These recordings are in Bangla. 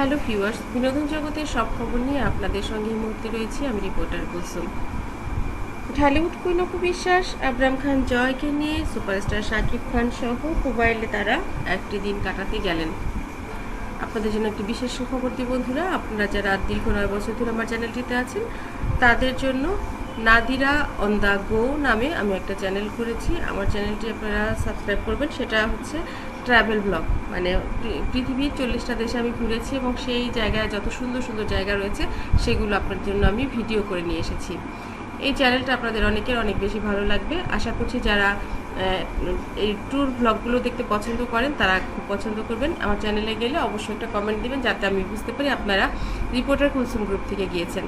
ভিউয়ার্স, বিনোদন জগতের সব খবর নিয়ে আপনাদের সঙ্গে মুহূর্তে রয়েছি আমি রিপোর্টার কুলসুম। ঢালিউড কুইন অপু বিশ্বাস, আবরাম খান জয়কে নিয়ে সুপারস্টার শাকিব খান সহ মোবাইলে তারা একটি দিন কাটাতে গেলেন। আপনাদের জন্য একটি বিশেষ সুখবর দিই বন্ধুরা, আপনারা যারা দীর্ঘ নয় বছর ধরে আমার চ্যানেলটিতে আছেন, তাদের জন্য নাদিরা অন দ্য গো নামে আমি একটা চ্যানেল করেছি। আমার চ্যানেলটি আপনারা সাবস্ক্রাইব করবেন। সেটা হচ্ছে ট্রাভেল ব্লগ মানে পৃথিবীর চল্লিশটা দেশে আমি ঘুরেছি এবং সেই জায়গায় যত সুন্দর সুন্দর জায়গা রয়েছে, সেগুলো আপনার জন্য আমি ভিডিও করে নিয়ে এসেছি। এই চ্যানেলটা আপনাদের অনেকের অনেক বেশি ভালো লাগবে। আশা করছি যারা এই ট্যুর ব্লগগুলো দেখতে পছন্দ করেন, তারা খুব পছন্দ করবেন। আমার চ্যানেলে গেলে অবশ্যই একটা কমেন্ট দেবেন, যাতে আমি বুঝতে পারি আপনারা রিপোর্টার কুলসুম গ্রুপ থেকে গিয়েছেন।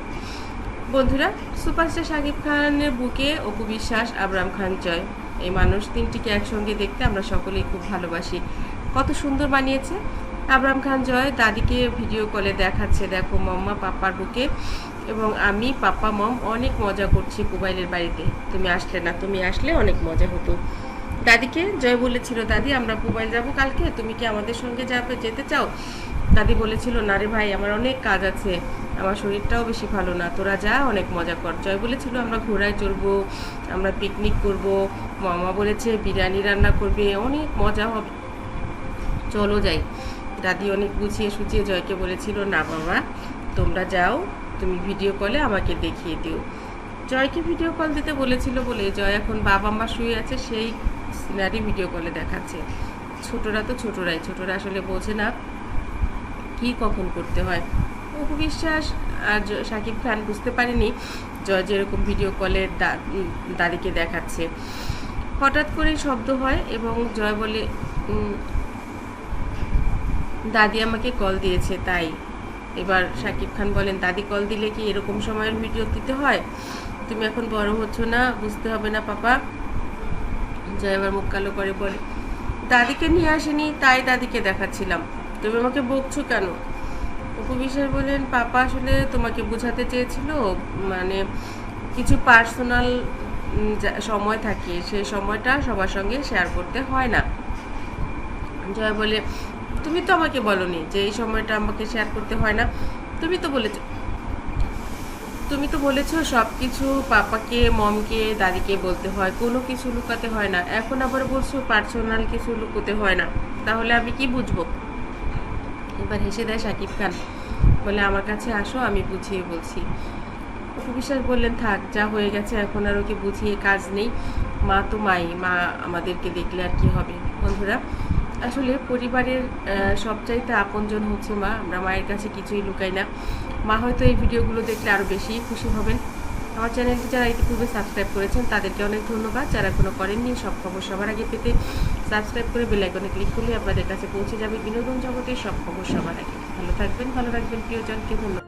বন্ধুরা, সুপারস্টার শাকিব খানের বুকে অপু বিশ্বাস, আবরাম খান জয়। এই মানুষ তিনটিকে একসঙ্গে দেখতে আমরা সকলেই খুব ভালোবাসি। কত সুন্দর বানিয়েছে। আবরাম খান জয় দাদিকে ভিডিও কলে দেখাচ্ছে, দেখো মম্মা পাপ্পার বুকে এবং আমি পাপা মম অনেক মজা করছি মোবাইলের বাড়িতে। তুমি আসলে না, তুমি আসলে অনেক মজা হতো। দাদিকে জয় বলেছিল, দাদি, আমরা মোবাইল যাব কালকে, তুমি কি আমাদের সঙ্গে যাবে, যেতে চাও? দাদি বলেছিল, না রে ভাই, আমার অনেক কাজ আছে। আমার শরীরটাও বেশি ভালো না। তোরা যা, অনেক মজা কর। জয় বলেছিল, আমরা ঘোড়ায় চড়বো, আমরা পিকনিক করব, মামা বলেছে বিরিয়ানি রান্না করবে, অনেক মজা হবে। চলো যাই। দাদি অনেক গুছিয়ে সুচিয়ে জয়কে বলেছিল, না বাবা তোমরা যাও, তুমি ভিডিও কলে আমাকে দেখিয়ে দিও। জয়কে ভিডিও কল দিতে বলেছিল বলে জয় এখন বাবা মা শুয়ে আছে, সেই সিনারি ভিডিও কলে দেখাচ্ছে। ছোটরা তো ছোটরাই, ছোটরা আসলে বোঝে না কি কখন করতে হয়। অপু বিশ্বাস আর শাকিব খান বুঝতে পারেনি। জয় যেরকম ভিডিও কলে দাদিকে দেখাচ্ছে। হঠাৎ করে শব্দ হয় এবং জয় বলে দাদি আমাকে কল দিয়েছে, তাই। এবার শাকিব খান বলেন, দাদি কল দিলে কি এরকম সময়ের ভিডিও দিতে হয়? তুমি এখন বড় হচ্ছ না, বুঝতে হবে না পাপা। জয় এবার মুখ কালো করে বলে, দাদিকে নিয়ে আসেনি, তাই দাদিকে দেখাচ্ছিলাম। তুমি আমাকে বকছো কেন? বিশ্বাস বলেন, পাপা আসলে তোমাকে বোঝাতে চেয়েছিল মানে কিছু পার্সোনাল সময় থাকে সেই সময়টা সবার সঙ্গে শেয়ার করতে হয় না। জয় বলে, তুমি তো আমাকে বলনি যে এই সময়টা আমাকে শেয়ার করতে হয় না। তুমি তো বলেছ, তুমি তো বলেছ সব কিছু পাপাকে, মমকে, দাদিকে বলতে হয়, কোনো কিছু লুকাতে হয় না। এখন আবার বলছো পার্সোনাল কিছু লুকোতে হয় না। তাহলে আমি কি বুঝব? এবার হেসে দেয় শাকিব খান। বলে, আমার কাছে আসো, আমি বুঝিয়ে বলছি। অপু বিশ্বাস বললেন, থাক, যা হয়ে গেছে, এখন আর ওকে বুঝিয়ে কাজ নেই। মা তো মাই, মা আমাদেরকে দেখলে আর কি হবে? বন্ধুরা, আসলে পরিবারের সবচাইতে আপনজন হচ্ছে মা। আমরা মায়ের কাছে কিছুই লুকাই না। মা হয়তো এই ভিডিওগুলো দেখলে আরও বেশি খুশি হবেন। আমার চ্যানেলটি যারা ইতিপূর্বে সাবস্ক্রাইব করেছেন, তাদেরকে অনেক ধন্যবাদ। যারা কোনো করেননি, সব খবর সবার আগে পেতে সাবস্ক্রাইব করে বেল আইকনে ক্লিক করলে আপনাদের কাছে পৌঁছে যাবে বিনোদন জগতের সব খবর সবার আগে। ভালো থাকবেন, ভালো রাখবেন, প্রিয়জনকে ধন্যবাদ।